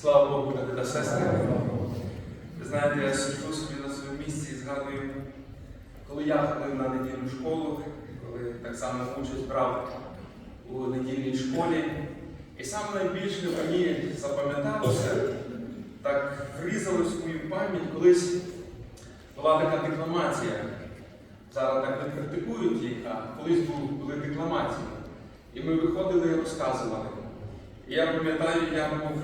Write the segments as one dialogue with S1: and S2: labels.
S1: Слава Богу, брати та сестри. Ви знаєте, я сиджу собі на своєму місці і згадую, коли я ходив на недільну школу, коли так само участь брав у недільній школі. І саме найбільше мені запам'яталося, так врізалось в мою пам'ять, колись була така декламація. Зараз так не критикують їх, а колись бу- були декламації. І ми виходили і розказували. І я пам'ятаю, я був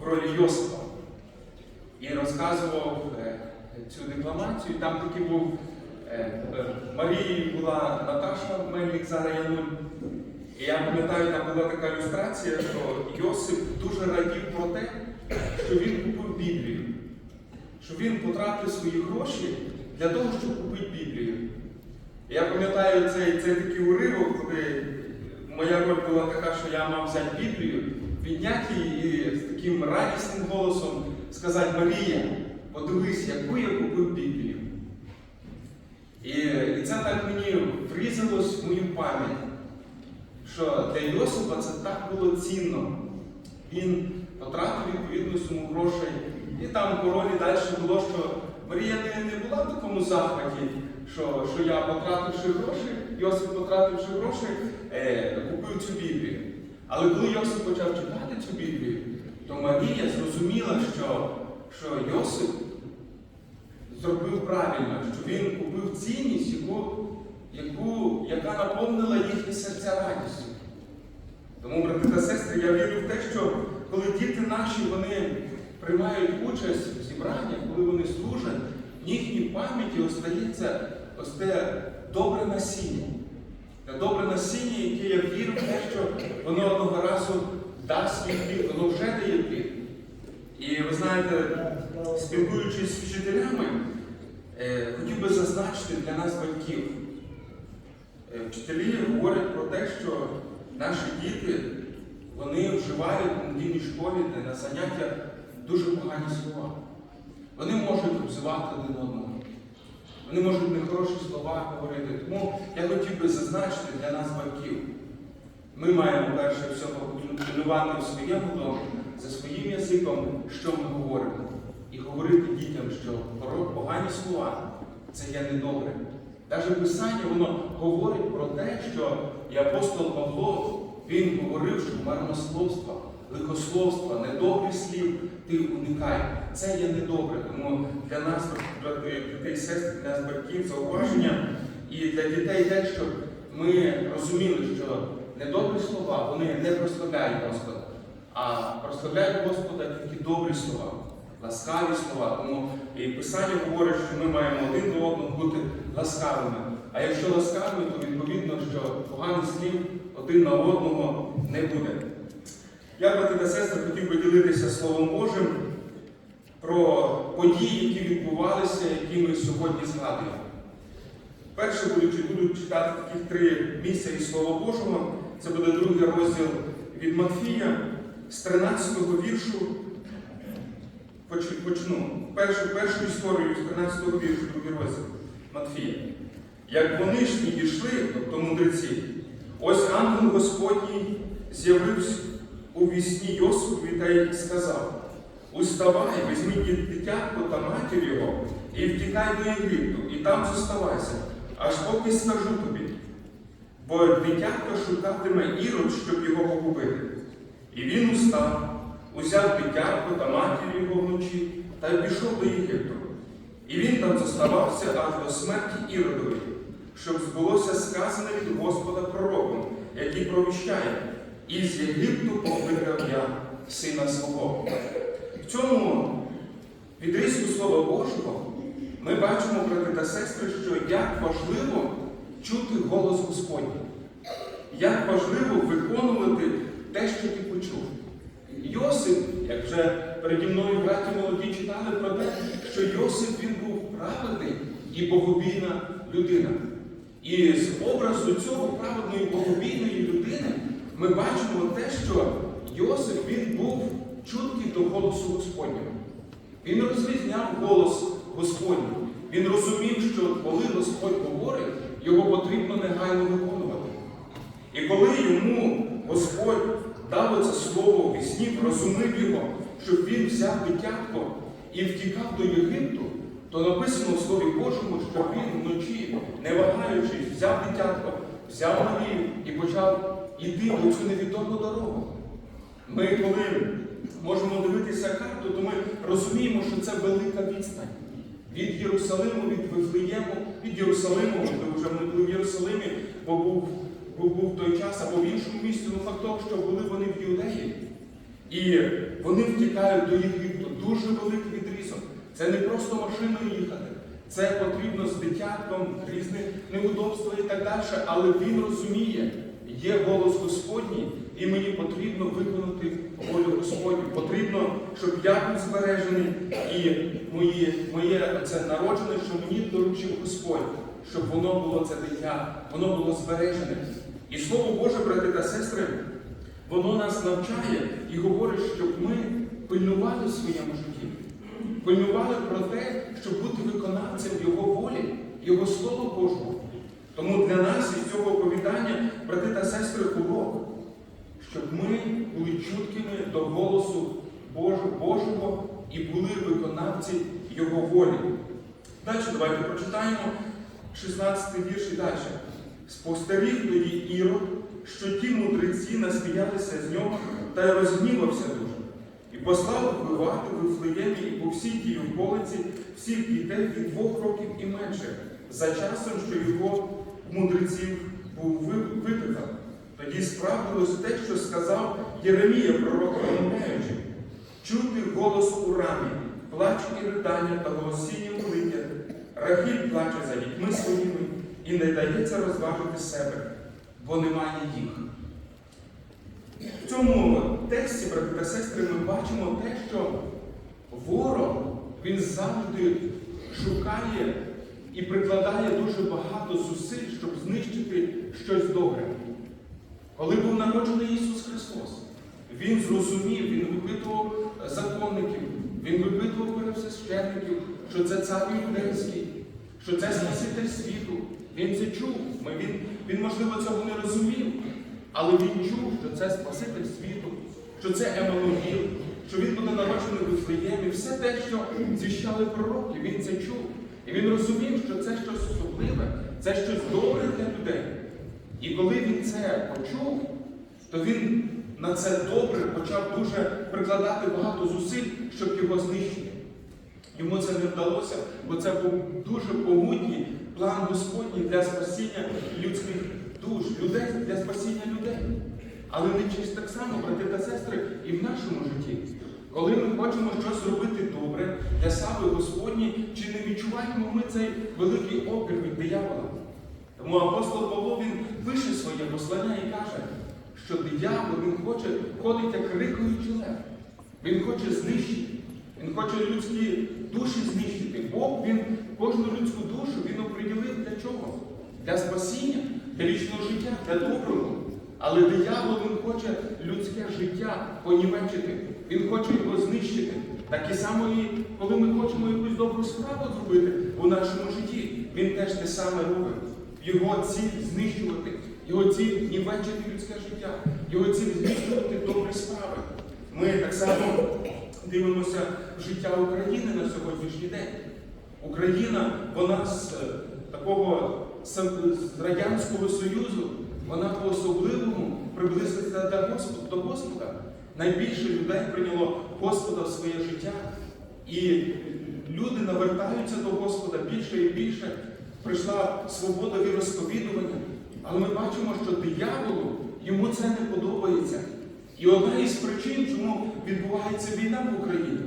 S1: в ролі Йосипа і розказував е, цю декламацію. Там таки був е, е, була Наташа Мельник зараз Януль. І я пам'ятаю, там була така ілюстрація, що Йосип дуже радів про те, що він купив Біблію, що він потратив свої гроші для того, щоб купити Біблію. І Я пам'ятаю цей, цей такий уривок, коли моя роль була така, що я мав взяти Біблію, підняти її таким радісним голосом сказати Марія, подивись, яку я купив Біблію. І, і це так мені врізалось в мою пам'ять, що для Йосипа це так було цінно. Він потратив відповідну суму грошей. І там по ролі далі було, що Марія не, була в такому захваті, що, що я, потративши гроші, Йосип, потративши гроші, е, купив цю Біблію. Але коли Йосип почав читати Марія зрозуміла, що, що Йосип зробив правильно, що він купив цінність, яку, яку, яка наповнила їхні серця радістю. Тому, брати та сестри, я вірю в те, що коли діти наші вони приймають участь в зібраннях, коли вони служать, в їхній пам'яті остається ось те добре насіння. Те добре насіння, яке я вірю в те, що воно одного разу дасть свій плід, воно вже дає плід. І ви знаєте, спілкуючись з вчителями, е, хотів би зазначити для нас батьків. Е, Вчителі говорять про те, що наші діти вони вживають у недільній школі на заняттях дуже погані слова. Вони можуть обзивати один одного. Вони можуть нехороші слова говорити. Тому я хотів би зазначити для нас батьків. Ми маємо перше всього пильнувати в своєму домі за своїм язиком, що ми говоримо. І говорити дітям, що погані слова це є недобре. Навіть Писання воно говорить про те, що і апостол Павло він говорив, що марнословства, лихословства, недобрих слів ти уникай. Це є недобре. Тому для нас, брати, дітей сестри, для нас батьків зауваження і для дітей те, щоб ми розуміли, що недобрі слова вони не прославляють Господа, а прославляють Господа тільки добрі слова, ласкаві слова. Тому і Писання говорить, що ми маємо один до одного бути ласкавими. А якщо ласкавими, то відповідно, що поганих слів один на одного не буде. Я, брати та сестри, хотів би ділитися Словом Божим про події, які відбувалися, які ми сьогодні згадуємо. Перше буду, буду читати таких три місця із Слова Божого. Це буде другий розділ від Матфія з 13-го віршу. Почну. Першу, першу історію з 13-го віршу, другий розділ Матфія. Як вони ж підійшли, тобто мудреці, ось ангел Господній з'явився у вісні Йосипові та й сказав: Уставай, візьміть дитятко та матір його і втікай до Єгипту, і там зоставайся, аж поки скажу тобі. Бо дитятко шукатиме ірод, щоб його погубити. І він устав, узяв дитятко та матір його вночі та пішов до Єгипту. І він там зоставався аж до смерті Іродової, щоб збулося сказане від Господа пророком, який провіщає, із Єгипту покликав я сина свого. В цьому відрізку Слова Божого ми бачимо, брати та сестри, що як важливо чути голос Господній, як важливо виконувати те, що ти почув. Йосип, як вже переді мною браті молоді читали про те, що Йосип він був праведний і богобійна людина. І з образу цього праведної богобійної людини ми бачимо те, що Йосип він був чуткий до голосу Господнього. Він розрізняв голос Господній. Він розумів, що коли Господь говорить, його потрібно негайно виконувати. І коли йому Господь дав оце слово в сні, розумив його, щоб він взяв дитятко і втікав до Єгипту, то написано в Слові Божому, що він вночі, не вагаючись, взяв дитятко, взяв Марію і почав іти в цю невідому дорогу. Ми, коли можемо дивитися карту, то ми розуміємо, що це велика відстань. Від Єрусалиму, від Вифлеєму, від Єрусалиму, ми вже не були в Єрусалимі, бо був, був, був той час, або в іншому місці, ну факт того, що були вони в Юдеї. І вони втікають до Єгипту. Дуже великий відрізок. Це не просто машиною їхати. Це потрібно з дитятком, різні неудобства і так далі. Але він розуміє, є голос Господній, і мені потрібно виконати волю Господню. Потрібно, щоб я був збережений і мої, моє це народжене, що мені доручив Господь, щоб воно було це дитя, воно було збережене. І слово Боже, брати та сестри, воно нас навчає і говорить, щоб ми пильнували в своєму житті. Пильнували про те, щоб бути виконавцем Його волі, Його Слова Божого. Тому для нас із цього оповідання, брати та сестри, урок, щоб ми були чуткими до голосу Божого, Божого і були виконавці Його волі. Далі давайте прочитаємо 16 вірш і далі. Спостеріг тоді Ірод, що ті мудреці насміялися з нього та й розгнівався дуже. І послав вбивати в Вифлеємі і по всій тій околиці всіх дітей від двох років і менше, за часом, що його мудреців був ви- випитав. Тоді справдилось те, що сказав Єремія, пророк промовляючи, чути голос у рамі, плач і ридання та голосіння молиття. Рахіль плаче за дітьми своїми і не дається розважити себе, бо немає їх. В цьому тексті, брати та сестри, ми бачимо те, що ворог він завжди шукає і прикладає дуже багато зусиль, щоб знищити щось добре. Коли був народжений Ісус Христос, Він зрозумів, Він випитував законників, Він випитував первосвященників, що це цар юдейський, що це Спаситель світу. Він це чув. Він, він, можливо, цього не розумів, але він чув, що це Спаситель світу, що це Еммануїл, що він буде народжений в Вифлеємі. Все те, що звіщали пророки, він це чув. І він розумів, що це щось особливе, це щось добре для людей. І коли він це почув, то він на це добре почав дуже прикладати багато зусиль, щоб його знищити. Йому це не вдалося, бо це був дуже погутній план Господній для спасіння людських душ, людей, для спасіння людей. Але не чись так само, брати та сестри, і в нашому житті. Коли ми хочемо щось зробити добре для слави Господні, чи не відчуваємо ми цей великий опір від диявола? Тому апостол Павло він пише своє послання і каже, що диявол він хоче ходить як рикуючий лев. Він хоче знищити. Він хоче людські душі знищити. Бог він кожну людську душу він оприділив для чого? Для спасіння, для вічного життя, для доброго. Але диявол він хоче людське життя понівечити. Він хоче його знищити. Так і само, і коли ми хочемо якусь добру справу зробити у нашому житті, він теж те саме робить. Його ціль знищувати, його ціль нівечити людське життя, його ціль знищувати добрі справи. Ми так само дивимося життя України на сьогоднішній день. Україна, вона з е, такого з Радянського Союзу, вона по-особливому приблизиться до Господа, до Господа. Найбільше людей прийняло Господа в своє життя. І люди навертаються до Господа більше і більше. Прийшла свобода віросповідування. Але ми бачимо, що дияволу йому це не подобається. І одна із причин, чому відбувається війна в Україні,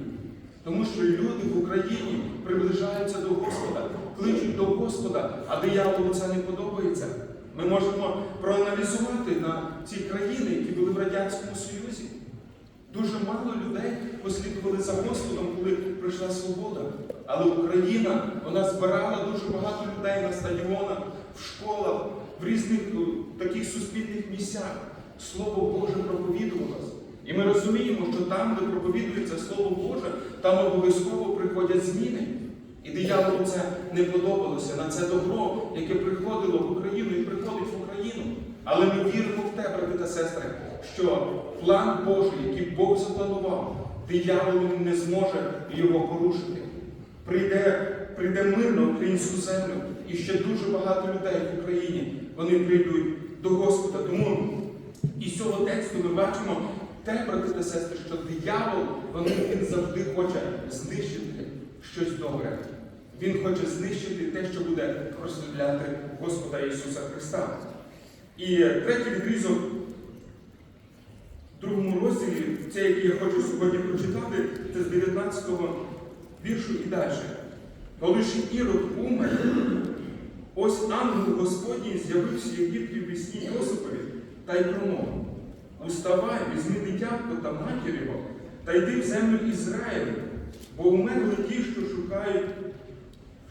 S1: тому що люди в Україні приближаються до Господа, кличуть до Господа, а дияволу це не подобається. Ми можемо проаналізувати на ці країни, які були в Радянському Союзі. Дуже мало людей послідували за Господом, коли прийшла свобода. Але Україна вона збирала дуже багато людей на стадіонах, в школах, в різних е, таких суспільних місцях. Слово Боже проповідувалось. І ми розуміємо, що там, де проповідується Слово Боже, там обов'язково приходять зміни. І дияволу це не подобалося на це добро, яке приходило в Україну і приходить в Україну. Але ми віримо в те, брати та сестри, що план Божий, який Бог запланував, диявол не зможе його порушити. Прийде, прийде мир на українську землю, і ще дуже багато людей в Україні вони прийдуть до Господа. Тому із цього тексту ми бачимо те, брати та сестри, що диявол вони, він завжди хоче знищити щось добре. Він хоче знищити те, що буде прославляти Господа Ісуса Христа. І третій відрізок в другому розділі, це який я хочу сьогодні прочитати, це з 19-го віршу і далі. Коли ж Ірод умер, ось ангел Господній з'явився в Єгипті в вісні Йосипові та й промовив. Уставай, візьми дитятко та матір його, та йди в землю Ізраїлю, бо умерли ті, що шукають,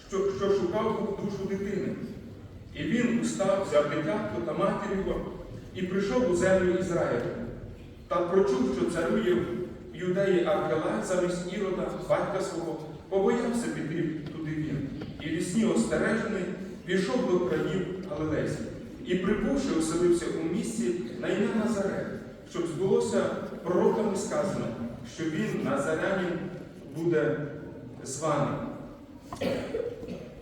S1: що, що шукав душу дитини. І він устав, взяв дитятко та матір його, і прийшов у землю Ізраїлю. Та прочув, що царує в юдеї Аркелай замість Ірода, батька свого, побоявся піти туди він. І вісні остережений пішов до країв Галилейських. І прибувши, оселився у місті на ім'я Назарет, щоб збулося пророками сказано, що він Назарянин буде званий.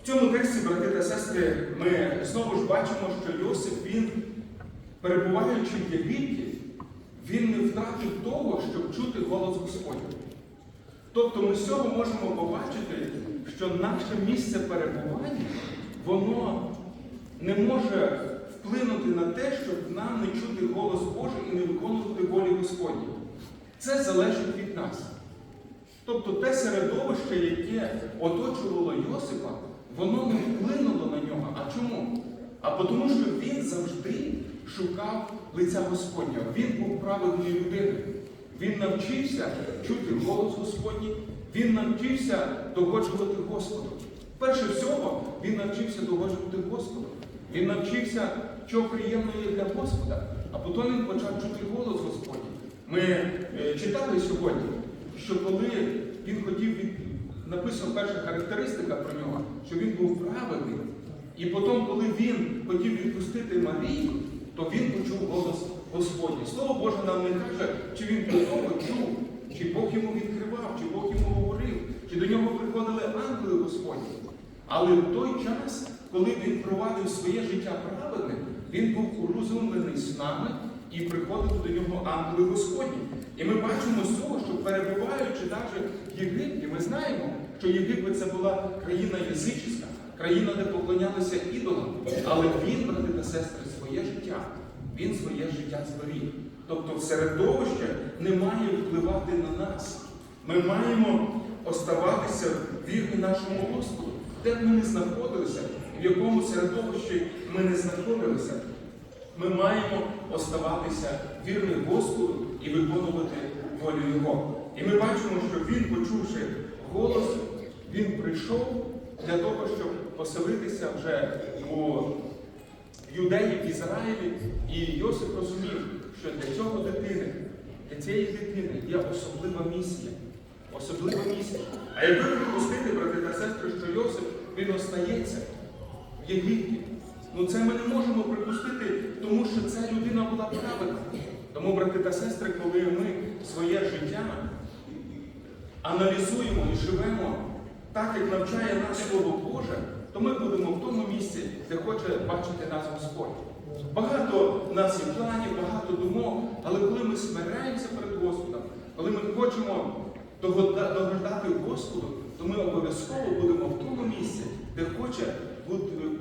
S1: В цьому тексті, брати та сестри, ми знову ж бачимо, що Йосип, він, перебуваючи в Єгипті, він не втратив того, щоб чути голос Господній. Тобто ми з цього можемо побачити, що наше місце перебування, воно не може вплинути на те, щоб нам не чути голос Божий і не виконувати волі Господні. Це залежить від нас. Тобто те середовище, яке оточувало Йосипа, воно не вплинуло на нього. А чому? А тому, що він завжди шукав лиця Господнього. Він був праведною людиною. Він навчився чути голос Господній, він навчився догоджувати Господу. Перше всього, він навчився догоджувати Господу. Він навчився, що приємно є для Господа, а потім він почав чути голос Господній. Ми е, читали сьогодні, що коли він хотів від... написана перша характеристика про нього, що він був праведний. І потім, коли він хотів відпустити Марію, то він почув голос Господній. Слово Боже нам не каже, чи він до того чув, чи Бог йому відкривав, чи Бог йому говорив, чи до нього приходили ангели Господні. Але в той час, коли він провадив своє життя праведним, він був урозумлений з нами і приходили до нього ангели Господні. І ми бачимо з цього, що перебуваючи навіть в Єгипті, ми знаємо, що Єгипет це була країна язичська, країна, де поклонялися ідолам. Але він, брати та сестри, своє життя, він своє життя зберіг. Тобто середовище не має впливати на нас. Ми маємо оставатися вірні нашому Господу, де б ми не знаходилися, в якому середовищі ми не знаходилися. Ми маємо оставатися вірним Господу і виконувати волю Його. І ми бачимо, що він, почувши голос, він прийшов для того, щоб поселитися вже у юдеї в Ізраїлі. І Йосип розумів, що для цього дитини, для цієї дитини є особлива місія. Особлива місія. А якби припустити, брати та сестри, що Йосип він остається в Єгипті, ну це ми не можемо припустити, тому що ця людина була праведна. Тому, брати та сестри, коли ми своє життя аналізуємо і живемо так, як навчає нас Слово Боже, то ми будемо в тому місці, де хоче бачити нас Господь. Багато в нас є планів, багато думок, але коли ми смиряємося перед Господом, коли ми хочемо догадати Господу, то ми обов'язково будемо в тому місці, де хоче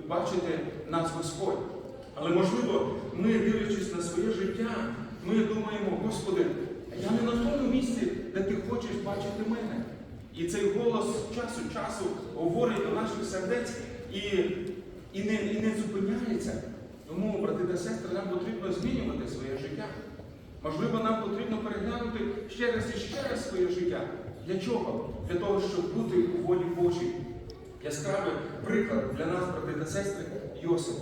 S1: бачити нас Господь. Але можливо, ми, дивлячись на своє життя, ми думаємо, Господи, я не на тому місці, де ти хочеш бачити мене. І цей голос часу часу говорить до наших сердець і, і, не, і не зупиняється. Тому, брати та сестри, нам потрібно змінювати своє життя. Можливо, нам потрібно переглянути ще раз і ще раз своє життя. Для чого? Для того, щоб бути у волі Божій. Яскравий приклад для нас, брати та сестри, Йосип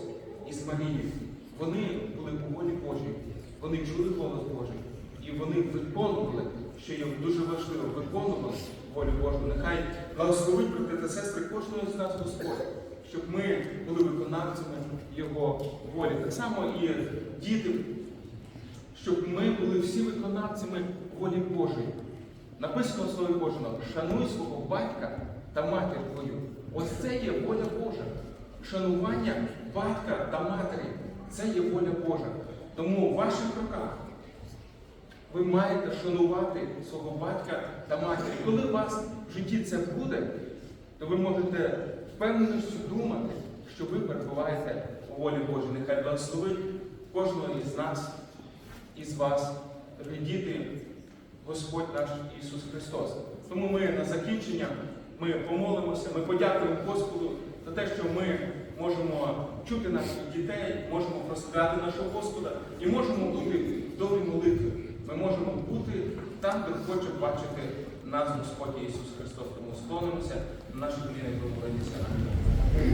S1: із Марією. Вони були у волі Божій. Вони чули голос Божий. І вони виконували, що є дуже важливо, виконували волю Божу. Нехай благословить брати та сестри кожного з нас Господь, щоб ми були виконавцями Його волі. Так само і діти,
S2: щоб ми були всі виконавцями волі Божої. Написано в Слові Божому, шануй свого батька та матір твою. Ось це є воля Божа. Шанування батька та матері це є воля Божа. Тому в ваших руках ви маєте шанувати свого батька та матері. Коли у вас в житті це буде, то ви можете впевненістю думати, що ви перебуваєте у волі Божій. Нехай благословить кожного із нас, із вас, дорогі діти, Господь наш Ісус Христос. Тому ми на закінчення ми помолимося, ми подякуємо Господу за те, що ми можемо чути наших дітей, можемо прославляти нашого Господа і можемо бути в добрій молитві. Ми можемо бути там, де хоче бачити нас Господь Ісус Христос. Тому склонимося на наші коліна і помолимося.